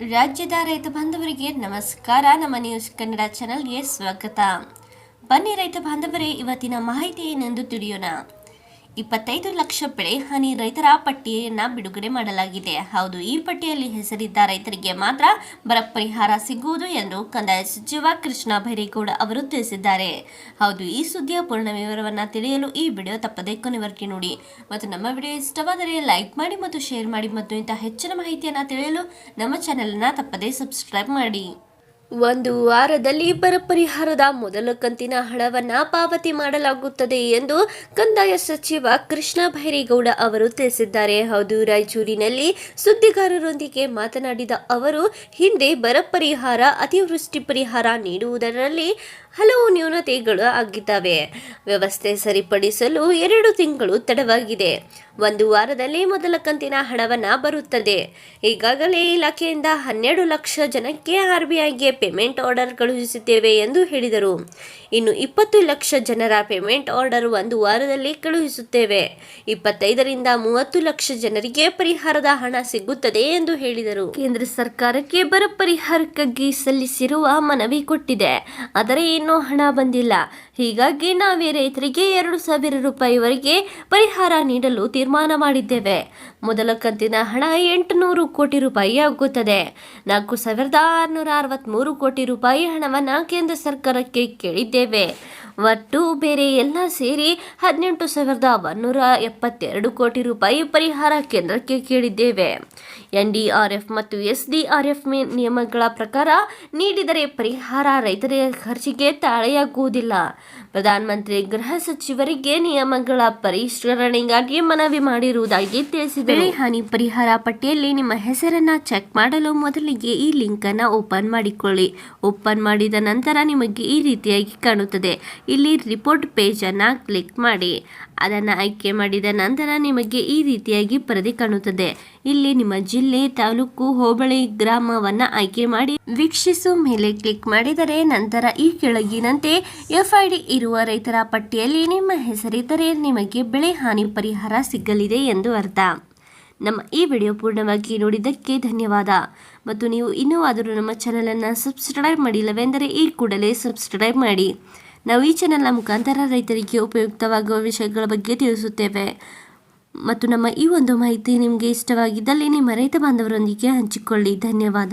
ರಾಜ್ಯದ ರೈತ ಬಾಂಧವರಿಗೆ ನಮಸ್ಕಾರ. ನಮ್ಮ ನ್ಯೂಸ್ ಕನ್ನಡ ಚಾನಲ್ಗೆ ಸ್ವಾಗತ. ಬನ್ನಿ ರೈತ ಬಾಂಧವರೇ, ಇವತ್ತಿನ ಮಾಹಿತಿ ಏನೆಂದು ತಿಳಿಯೋಣ. ಇಪ್ಪತ್ತೈದು ಲಕ್ಷ ಬೆಳೆ ಹಾನಿ ರೈತರ ಪಟ್ಟಿಯನ್ನು ಬಿಡುಗಡೆ ಮಾಡಲಾಗಿದೆ. ಹೌದು, ಈ ಪಟ್ಟಿಯಲ್ಲಿ ಹೆಸರಿದ್ದ ರೈತರಿಗೆ ಮಾತ್ರ ಬರ ಪರಿಹಾರ ಸಿಗುವುದು ಎಂದು ಕಂದಾಯ ಸಚಿವ ಕೃಷ್ಣ ಭೈರೇಗೌಡ ಅವರು ತಿಳಿಸಿದ್ದಾರೆ. ಹೌದು, ಈ ಸುದ್ದಿಯ ಪೂರ್ಣ ವಿವರವನ್ನು ತಿಳಿಯಲು ಈ ವಿಡಿಯೋ ತಪ್ಪದೆ ಕೊನೆವರೆಗೆ ನೋಡಿ. ಮತ್ತು ನಮ್ಮ ವಿಡಿಯೋ ಇಷ್ಟವಾದರೆ ಲೈಕ್ ಮಾಡಿ ಮತ್ತು ಶೇರ್ ಮಾಡಿ ಮತ್ತು ಇಂತಹ ಹೆಚ್ಚಿನ ಮಾಹಿತಿಯನ್ನು ತಿಳಿಯಲು ನಮ್ಮ ಚಾನೆಲನ್ನು ತಪ್ಪದೇ ಸಬ್ಸ್ಕ್ರೈಬ್ ಮಾಡಿ. ಒಂದು ವಾರದಲ್ಲಿ ಬರ ಪರಿಹಾರದ ಮೊದಲ ಕಂತಿನ ಹಣವನ್ನ ಪಾವತಿ ಮಾಡಲಾಗುತ್ತದೆ ಎಂದು ಕಂದಾಯ ಸಚಿವ ಕೃಷ್ಣ ಭೈರೇಗೌಡ ಅವರು ತಿಳಿಸಿದ್ದಾರೆ. ಹೌದು, ರಾಯಚೂರಿನಲ್ಲಿ ಸುದ್ದಿಗಾರರೊಂದಿಗೆ ಮಾತನಾಡಿದ ಅವರು, ಹಿಂದೆ ಬರ ಪರಿಹಾರ, ಅತಿವೃಷ್ಟಿ ಪರಿಹಾರ ನೀಡುವುದರಲ್ಲಿ ಹಲವು ನ್ಯೂನತೆಗಳು ಆಗಿದ್ದಾವೆ. ವ್ಯವಸ್ಥೆ ಸರಿಪಡಿಸಲು ಎರಡು ತಿಂಗಳು ತಡವಾಗಿದೆ. ಒಂದು ವಾರದಲ್ಲಿ ಮೊದಲ ಕಂತಿನ ಹಣವನ್ನ ಬರುತ್ತದೆ. ಈಗಾಗಲೇ ಇಲಾಖೆಯಿಂದ ಹನ್ನೆರಡು ಲಕ್ಷ ಜನಕ್ಕೆ ಆರ್ಬಿಐಗೆ ಪೇಮೆಂಟ್ ಆರ್ಡರ್ ಕಳುಹಿಸುತ್ತೇವೆ ಎಂದು ಹೇಳಿದರು. ಇನ್ನು ಇಪ್ಪತ್ತು ಲಕ್ಷ ಜನರ ಪೇಮೆಂಟ್ ಆರ್ಡರ್ ಒಂದು ವಾರದಲ್ಲಿ ಕಳುಹಿಸುತ್ತೇವೆ. ಇಪ್ಪತ್ತೈದರಿಂದ ಮೂವತ್ತು ಲಕ್ಷ ಜನರಿಗೆ ಪರಿಹಾರದ ಹಣ ಸಿಗುತ್ತದೆ ಎಂದು ಹೇಳಿದರು. ಕೇಂದ್ರ ಸರ್ಕಾರಕ್ಕೆ ಬರ ಪರಿಹಾರಕ್ಕಾಗಿ ಸಲ್ಲಿಸಿರುವ ಮನವಿ ಕೊಟ್ಟಿದೆ. ಆದರೆ ಇನ್ನೂ ಹಣ ಬಂದಿಲ್ಲ. ಹೀಗಾಗಿ ನಾವೇ ರೈತರಿಗೆ ಎರಡು ಸಾವಿರ ರೂಪಾಯಿವರೆಗೆ ಪರಿಹಾರ ನೀಡಲು ತೀರ್ಮಾನ ಮಾಡಿದ್ದೇವೆ. ಮೊದಲ ಕಂತಿನ ಹಣ ಎಂಟುನೂರು ಕೋಟಿ ರೂಪಾಯಿ ಆಗುತ್ತದೆ. ನಾಲ್ಕು ಸಾವಿರದ ಆರುನೂರ ಅರವತ್ತ್ಮೂರು ಕೋಟಿ ರೂಪಾಯಿ ಹಣವನ್ನು ಕೇಂದ್ರ ಸರ್ಕಾರಕ್ಕೆ ಕೇಳಿದ್ದೇವೆ ಒಟ್ಟು ಬೇರೆ ಎಲ್ಲ ಸೇರಿ ಹದಿನೆಂಟು ಸಾವಿರದ ಒಂದೂರ ಎಪ್ಪತ್ತೆರಡು ಕೋಟಿ ರೂಪಾಯಿ ಪರಿಹಾರ ಕೇಂದ್ರಕ್ಕೆ ಕೇಳಿದ್ದೇವೆ. ಎನ್ಡಿಆರ್ಎಫ್ ಮತ್ತು ಎಸ್ಡಿಆರ್ಎಫ್ ನಿಯಮಗಳ ಪ್ರಕಾರ ನೀಡಿದರೆ ಪರಿಹಾರ ರೈತರ ಖರ್ಚಿಗೆ ತಾಳೆಯಾಗುವುದಿಲ್ಲ. ಪ್ರಧಾನಮಂತ್ರಿ ಗೃಹ ಸಚಿವರಿಗೆ ನಿಯಮಗಳ ಪರಿಷ್ಕರಣೆಗಾಗಿ ಮನವಿ ಮಾಡಿರುವುದಾಗಿ ತಿಳಿಸಿದರು. ಬೆಳೆ ಹಾನಿ ಪರಿಹಾರ ಪಟ್ಟಿಯಲ್ಲಿ ನಿಮ್ಮ ಹೆಸರನ್ನ ಚೆಕ್ ಮಾಡಲು ಮೊದಲಿಗೆ ಈ ಲಿಂಕ್ ಅನ್ನು ಓಪನ್ ಮಾಡಿಕೊಳ್ಳಿ. ಓಪನ್ ಮಾಡಿದ ನಂತರ ನಿಮಗೆ ಈ ರೀತಿಯಾಗಿ ಕಾಣುತ್ತದೆ. ಇಲ್ಲಿ ರಿಪೋರ್ಟ್ ಪೇಜನ್ನು ಕ್ಲಿಕ್ ಮಾಡಿ. ಅದನ್ನು ಆಯ್ಕೆ ಮಾಡಿದ ನಂತರ ನಿಮಗೆ ಈ ರೀತಿಯಾಗಿ ಪರದೆ ಕಾಣುತ್ತದೆ. ಇಲ್ಲಿ ನಿಮ್ಮ ಜಿಲ್ಲೆ, ತಾಲೂಕು, ಹೋಬಳಿ ಗ್ರಾಮವನ್ನು ಆಯ್ಕೆ ಮಾಡಿ ವೀಕ್ಷಿಸು. ಮೇಲೆ ಕ್ಲಿಕ್ ಮಾಡಿದರೆ ನಂತರ ಈ ಕೆಳಗಿನಂತೆ ಎಫ್ಐಡಿ ಇರುವ ರೈತರ ಪಟ್ಟಿಯಲ್ಲಿ ನಿಮ್ಮ ಹೆಸರಿದ್ದರೆ ನಿಮಗೆ ಬೆಳೆ ಹಾನಿ ಪರಿಹಾರ ಸಿಗಲಿದೆ ಎಂದು ಅರ್ಥ. ನಮ್ಮ ಈ ವಿಡಿಯೋ ಪೂರ್ಣವಾಗಿ ನೋಡಿದ್ದಕ್ಕೆ ಧನ್ಯವಾದ. ಮತ್ತು ನೀವು ಇನ್ನೂ ಆದರೂ ನಮ್ಮ ಚಾನಲನ್ನು ಸಬ್ಸ್ಕ್ರೈಬ್ ಮಾಡಿಲ್ಲವೆಂದರೆ ಈ ಕೂಡಲೇ ಸಬ್ಸ್ಕ್ರೈಬ್ ಮಾಡಿ. ನಾವು ಈ ಚಾನೆಲ್ನ ಮುಖಾಂತರ ರೈತರಿಗೆ ಉಪಯುಕ್ತವಾಗುವ ವಿಷಯಗಳ ಬಗ್ಗೆ ತಿಳಿಸುತ್ತೇವೆ. ಮತ್ತು ನಮ್ಮ ಈ ಒಂದು ಮಾಹಿತಿ ನಿಮಗೆ ಇಷ್ಟವಾಗಿದ್ದಲ್ಲಿ ನಿಮ್ಮ ರೈತ ಬಾಂಧವರೊಂದಿಗೆ ಹಂಚಿಕೊಳ್ಳಿ. ಧನ್ಯವಾದ.